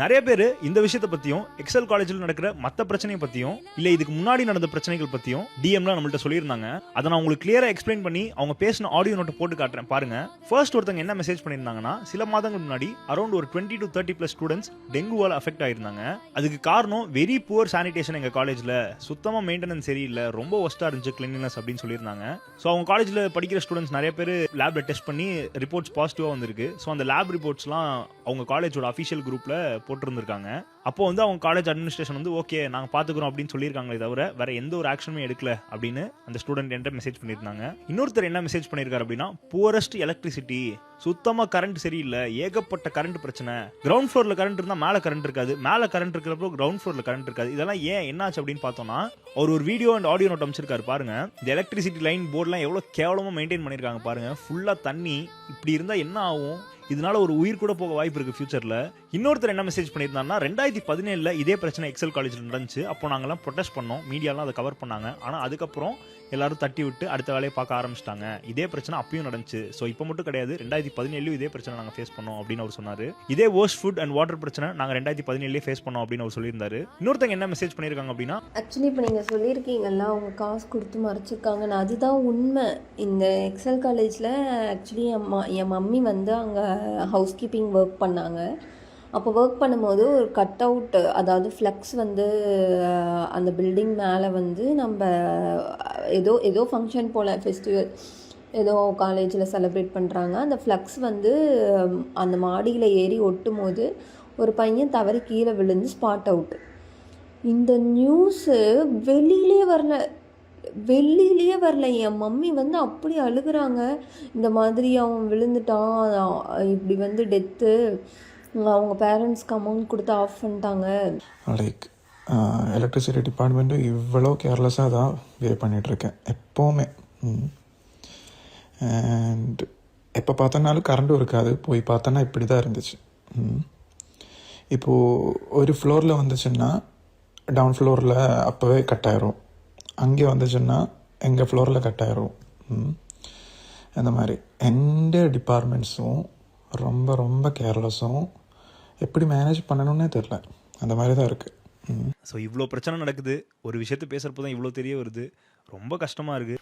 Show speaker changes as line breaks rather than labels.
நிறைய பேர் இந்த விஷயத்தை பத்தியும் எக்ஸல் காலேஜில் நடக்கிற மற்ற பிரச்சனையை பத்தியும் இல்ல இதுக்கு முன்னாடி நடந்த பிரச்சனைகள் பத்தியும் டிஎம்ல நம்மள்ட்ட சொல்லியிருந்தாங்க. அதை நான் உங்களுக்கு கிளியரா எக்ஸ்பிளைன் பண்ணி அவங்க பேசின ஆடியோ நோட்டை போட்டு காட்டுறேன். பாருங்க. ஃபர்ஸ்ட் ஒருத்தங்க என்ன மெசேஜ் பண்ணியிருந்தாங்கன்னா சில மாதங்கள் முன்னாடி அரௌண்ட் ஒரு twenty to thirty plus students டெங்குவால் affect ஆயிருந்தாங்க. அதுக்கு காரணம் வெரி புவர் சானிடேஷன் எங்க காலேஜ்ல சுத்தமா மெயின்டெனன்ஸ் சரியில்லை ரொம்ப ஒஸ்டா இருந்துச்சு கிளீனினஸ் அப்படின்னு சொல்லியிருந்தாங்க. ஸோ அவங்க காலேஜ்ல படிக்கிற ஸ்டூடெண்ட்ஸ் நிறைய பேர் லேப்ல டெஸ்ட் பண்ணி ரிப்போர்ட்ஸ் பாசிட்டிவா வந்திருக்கு. ஸோ அந்த லேப் ரிப்போர்ட்ஸ்லாம் அவங்க காலேஜோட அஃபிஷியல் குரூப்ல போட்டிருந்திருக்காங்க. அப்போ வந்து அவங்க காலேஜ் அட்மினிஸ்ட்ரேஷன் வந்து ஓகே நாங்கள் பார்த்துக்குறோம் அப்படின்னு சொல்லியிருக்காங்களே தவிர வேற எந்த ஒரு ஆக்ஷனுமே எடுக்கல அப்படின்னு அந்த ஸ்டூடெண்ட் என்கிட்ட மெசேஜ் பண்ணியிருந்தாங்க. இன்னொருத்தர் என்ன மெசேஜ் பண்ணியிருக்காரு அப்படின்னா புவரஸ்ட் எலக்ட்ரிசிட்டி சுத்தமாக கரண்ட் சரியில்லை. ஏகப்பட்ட கரண்ட் பிரச்சனை. கிரவுண்ட் ஃப்ளோரில் கரண்ட் இருந்தால் மேலே கரண்ட் இருக்காது. மேலே கரண்ட் இருக்கிறப்போ கிரவுண்ட் ஃப்ளோரில் கரண்ட் இருக்காது. இதெல்லாம் ஏன் என்னாச்சு அப்படின்னு பார்த்தோம்னா அவர் ஒரு வீடியோ அண்ட் ஆடியோ நோட் அமைச்சிருக்காரு பாருங்க. இந்த எலக்ட்ரிசிட்டி லைன் போர்டெலாம் எவ்வளோ கேவலமாக மெயின்டைன் பண்ணிருக்காங்க பாருங்க. ஃபுல்லாக தண்ணி இப்படி இருந்தால் என்ன ஆகும்? இதனால ஒரு உயிர் கூட போக வாய்ப்பு இருக்கு ஃபியூச்சர்ல இன்னொருத்தர் என்ன மெசேஜ் பண்ணியிருந்தாருன்னா ரெண்டாயிரத்தி பதினேழுல இதே பிரச்சனை எக்ஸல் காலேஜில் நடந்துச்சு. அப்போ நாங்கள்லாம் ப்ரொடெஸ்ட் பண்ணோம். மீடியாலாம் அதை கவர் பண்ணாங்க. ஆனால் அதுக்கப்புறம் எல்லாரும் தட்டி விட்டு அடுத்த வேலையை பார்க்க ஆரம்பிச்சிட்டாங்க. இதே பிரச்சனை அப்பயும் நடந்துச்சு. ஸோ இப்போ மட்டும் கிடையாது. ரெண்டாயிரத்தி பதினேழுலையும் இதே பிரச்சனை நாங்கள் ஃபேஸ் பண்ணோம் அப்படின்னு அவர் சொன்னார். இதே வேர்ஸ்ட் ஃபுட் அண்ட் வாட்டர் பிரச்சனை நாங்கள் ரெண்டாயிரத்தி பதினேழுலேயே ஃபேஸ் பண்ணோம் அப்படின்னு அவர் சொல்லியிருந்தாரு. இன்னொருத்தங்க என்ன மெசேஜ் பண்ணியிருக்காங்க அப்படின்னா
ஆக்சுவலி இப்போ நீங்கள் சொல்லியிருக்கீங்கல்ல அவங்க காசு கொடுத்து மறைச்சிருக்காங்க. நான் அதுதான் உண்மை. இந்த எக்ஸல் காலேஜில் ஆக்சுவலி என் என் மம்மி வந்து அங்கே ஹவுஸ் கீப்பிங் ஒர்க் பண்ணாங்க. அப்போ ஒர்க் பண்ணும்போது ஒரு கட் அவுட் அதாவது ஃப்ளக்ஸ் வந்து அந்த பில்டிங் மேலே வந்து நம்ம ஏதோ ஏதோ ஃபங்க்ஷன் போல் ஃபெஸ்டிவல் ஏதோ காலேஜில் செலிப்ரேட் பண்ணுறாங்க அந்த ஃப்ளக்ஸ் வந்து அந்த மாடியில் ஏறி ஒட்டும் போது ஒரு பையன் தவறி கீழே விழுந்து ஸ்பாட் அவுட் இந்த நியூஸு வெளியிலே வரல வெளியிலேயே வரல. என் மம்மி வந்து அப்படி அழுகுறாங்க. இந்த மாதிரி அவன் விழுந்துட்டான் இப்படி வந்து டெத்து அவங்க பேரண்ட்ஸ்க்கு அமௌண்ட் கொடுத்து ஆஃப் பண்ணிட்டாங்க.
லைக் எலக்ட்ரிசிட்டி டிபார்ட்மெண்ட்டும் இவ்வளோ கேர்லெஸ்ஸாக தான் பிஹேவ் பண்ணிகிட்ருக்கேன் எப்போவுமே. அண்ட் எப்போ பார்த்தனாலும் கரண்ட்டும் இருக்காது. போய் பார்த்தோன்னா இப்படி தான் இருந்துச்சு. ம். இப்போது ஒரு ஃப்ளோரில் வந்துச்சுன்னா டவுன் ஃப்ளோரில் அப்போவே கட் ஆயிரும். அங்கே வந்துச்சுன்னா எங்கள் ஃப்ளோரில் கட் ஆயிரும். அந்த மாதிரி. எந்த டிபார்ட்மெண்ட்ஸும் ரொம்ப ரொம்ப கேர்லெஸ்ஸும் எப்படி மேனேஜ் பண்ணணும்னே தெரில அந்த மாதிரி தான் இருக்குது
ஸோ இவ்வளோ பிரச்சனை நடக்குது. ஒரு விஷயத்தை பேசுகிறப்ப தான் இவ்வளோ தெரிய வருது. ரொம்ப கஷ்டமாக இருக்குது